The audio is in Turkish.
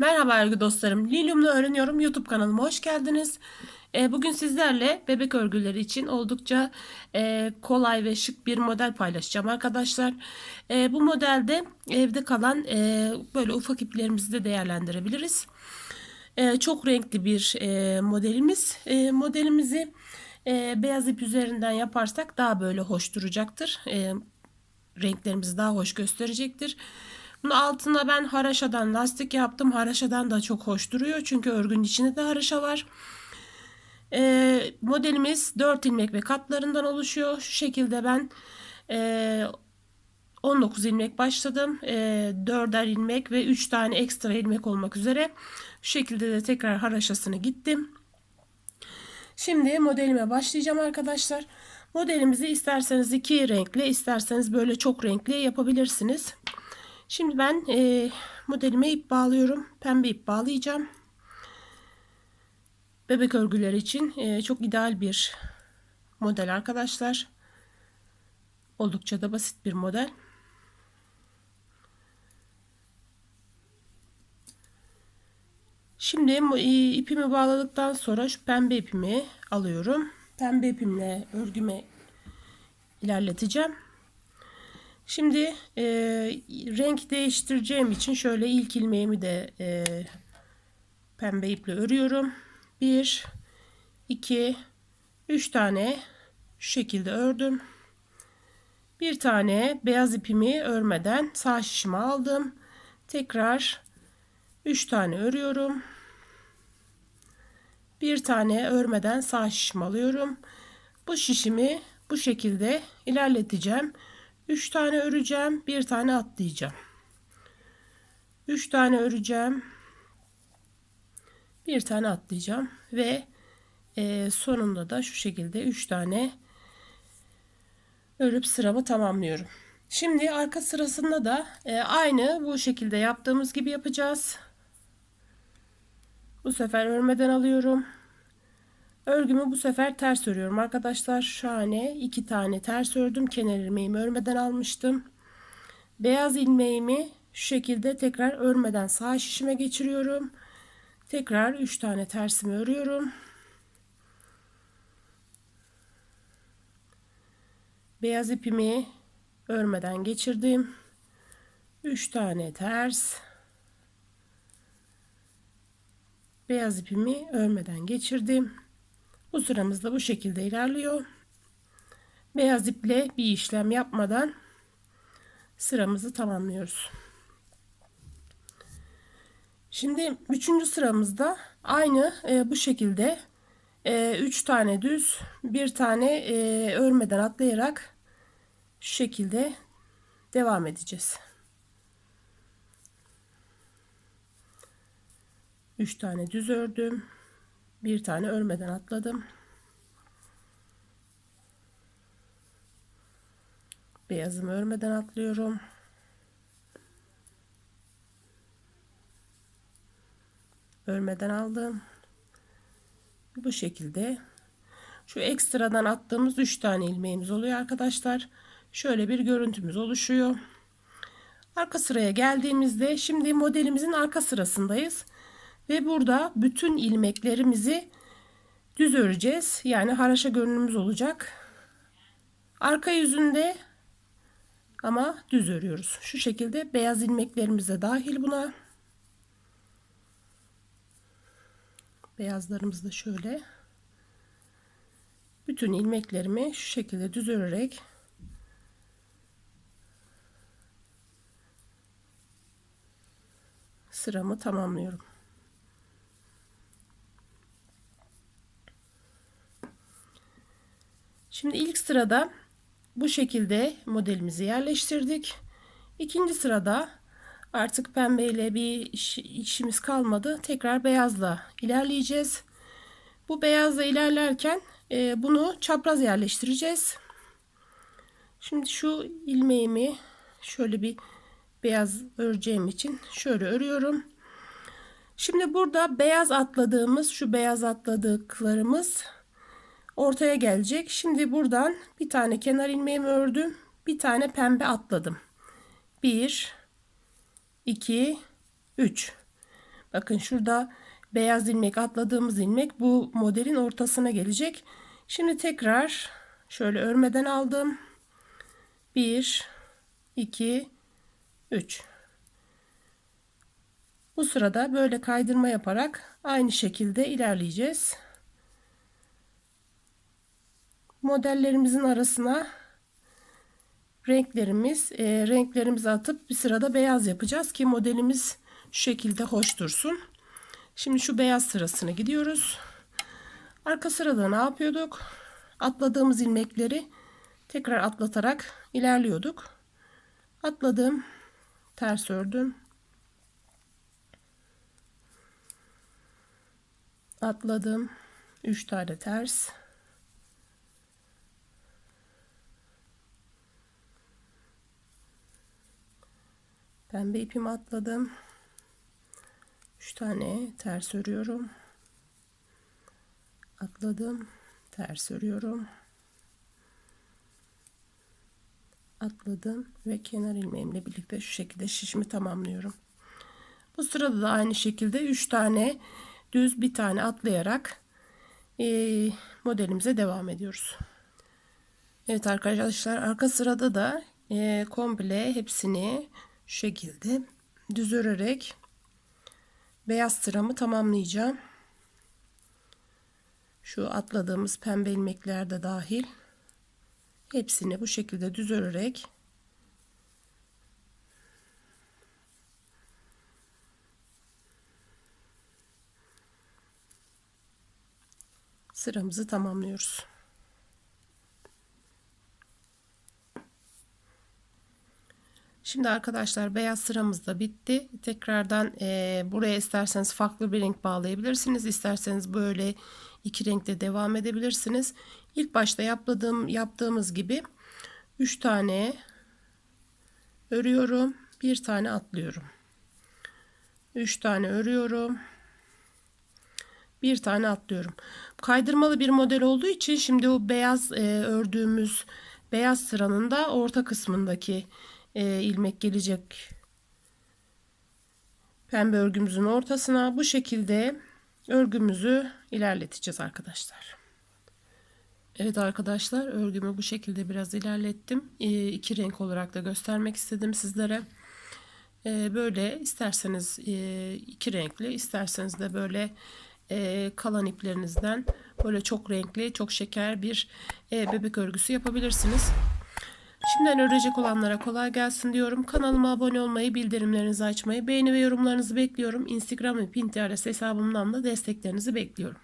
Merhaba örgü dostlarım. Lilyum'la öğreniyorum YouTube kanalıma hoş geldiniz. Ee, bugün sizlerle bebek örgüleri için oldukça e, kolay ve şık bir model paylaşacağım arkadaşlar. E, bu modelde evde kalan e, böyle ufak iplerimizi de değerlendirebiliriz. Çok renkli bir modelimiz. Modelimizi beyaz ip üzerinden yaparsak daha böyle hoş duracaktır. Renklerimizi daha hoş gösterecektir. Bunun altına ben haraşadan lastik yaptım. Haraşadan da çok hoş duruyor. Çünkü örgünün içinde de haraşa var. Ee, modelimiz 4 ilmek ve katlarından oluşuyor. Şu şekilde ben e, 19 ilmek başladım. E, 4'er ilmek ve 3 tane ekstra ilmek olmak üzere. Şu şekilde de tekrar haraşasını gittim. Şimdi modelime başlayacağım arkadaşlar. Modelimizi isterseniz iki renkli, isterseniz böyle çok renkli yapabilirsiniz. Şimdi ben e, modelime ip bağlıyorum. Pembe ip bağlayacağım. Bebek örgüleri için e, çok ideal bir model arkadaşlar. Oldukça da basit bir model. Şimdi ipimi bağladıktan sonra şu pembe ipimi alıyorum. Pembe ipimle örgüme ilerleteceğim. Şimdi e, renk değiştireceğim için şöyle ilk ilmeğimi de e, pembe iple örüyorum. 1 2 3 tane şu şekilde ördüm. Bir tane beyaz ipimi örmeden sağ şişime aldım. Tekrar 3 tane örüyorum. Bir tane örmeden sağ şişimi alıyorum. Bu şişimi bu şekilde ilerleteceğim. 3 tane öreceğim, bir tane atlayacağım. 3 tane öreceğim. Bir tane atlayacağım ve e, sonunda da şu şekilde 3 tane örüp sıramı tamamlıyorum. Şimdi arka sırasında da e, aynı bu şekilde yaptığımız gibi yapacağız. Bu sefer örmeden alıyorum. Örgümü bu sefer ters örüyorum arkadaşlar. Şahane iki tane ters ördüm. Kenar ilmeğimi örmeden almıştım. Beyaz ilmeğimi şu şekilde tekrar örmeden sağ şişime geçiriyorum. Tekrar 3 tane tersimi örüyorum. Beyaz ipimi örmeden geçirdim. 3 tane ters. Beyaz ipimi örmeden geçirdim. Bu sıramız da bu şekilde ilerliyor. Beyaz iple bir işlem yapmadan sıramızı tamamlıyoruz. Şimdi üçüncü sıramızda aynı e, bu şekilde e, üç tane düz bir tane e, örmeden atlayarak şu şekilde devam edeceğiz. Üç tane düz ördüm bir tane örmeden atladım. Beyazımı örmeden atlıyorum. Örmeden aldım. Bu şekilde şu ekstradan attığımız 3 tane ilmeğimiz oluyor arkadaşlar. Şöyle bir görüntümüz oluşuyor. Arka sıraya geldiğimizde şimdi modelimizin arka sırasındayız. Ve burada bütün ilmeklerimizi düz öreceğiz. Yani haraşa görünümümüz olacak. Arka yüzünde ama düz örüyoruz. Şu şekilde beyaz ilmeklerimiz de dahil buna. Beyazlarımız da şöyle. Bütün ilmeklerimi şu şekilde düz örerek sıramı tamamlıyorum. Şimdi ilk sırada bu şekilde modelimizi yerleştirdik. İkinci sırada artık pembe ile bir iş, işimiz kalmadı. Tekrar beyazla ilerleyeceğiz. Bu beyazla ilerlerken e, bunu çapraz yerleştireceğiz. Şimdi şu ilmeğimi şöyle bir beyaz öreceğim için şöyle örüyorum. Şimdi burada beyaz atladığımız şu beyaz atladıklarımız ortaya gelecek. Şimdi buradan bir tane kenar ilmeğimi ördüm. Bir tane pembe atladım. 1 2 3 Bakın şurada beyaz ilmek atladığımız ilmek bu modelin ortasına gelecek. Şimdi tekrar şöyle örmeden aldım. 1 2 3 Bu sırada böyle kaydırma yaparak aynı şekilde ilerleyeceğiz. Modellerimizin arasına renklerimiz e, renklerimizi atıp bir sırada beyaz yapacağız ki modelimiz şu şekilde hoş dursun. Şimdi şu beyaz sırasını gidiyoruz. Arka sırada ne yapıyorduk? Atladığımız ilmekleri tekrar atlatarak ilerliyorduk. Atladım, ters ördüm. Atladım. 3 tane ters. Pembe ipimi atladım. 3 tane ters örüyorum. Atladım. Ters örüyorum. Atladım ve kenar ilmeğimle birlikte şu şekilde şişimi tamamlıyorum. Bu sırada da aynı şekilde 3 tane düz bir tane atlayarak e, modelimize devam ediyoruz. Evet arkadaşlar arka sırada da e, komple hepsini şekilde düz örerek beyaz sıramı tamamlayacağım. Şu atladığımız pembe ilmekler de dahil hepsini bu şekilde düz örerek sıramızı tamamlıyoruz. Şimdi arkadaşlar beyaz sıramız da bitti. Tekrardan e, buraya isterseniz farklı bir renk bağlayabilirsiniz. İsterseniz böyle iki renkte devam edebilirsiniz. İlk başta yaptığım, yaptığımız gibi 3 tane örüyorum. Bir tane atlıyorum. 3 tane örüyorum. Bir tane atlıyorum. Kaydırmalı bir model olduğu için şimdi o beyaz e, ördüğümüz beyaz sıranın da orta kısmındaki e, ilmek gelecek pembe örgümüzün ortasına bu şekilde örgümüzü ilerleteceğiz arkadaşlar. Evet arkadaşlar örgümü bu şekilde biraz ilerlettim. E, iki renk olarak da göstermek istedim sizlere. E, böyle isterseniz e, iki renkli isterseniz de böyle e, kalan iplerinizden böyle çok renkli çok şeker bir e, bebek örgüsü yapabilirsiniz. Şimdiden örecek olanlara kolay gelsin diyorum. Kanalıma abone olmayı, bildirimlerinizi açmayı, beğeni ve yorumlarınızı bekliyorum. Instagram ve Pinterest hesabımdan da desteklerinizi bekliyorum.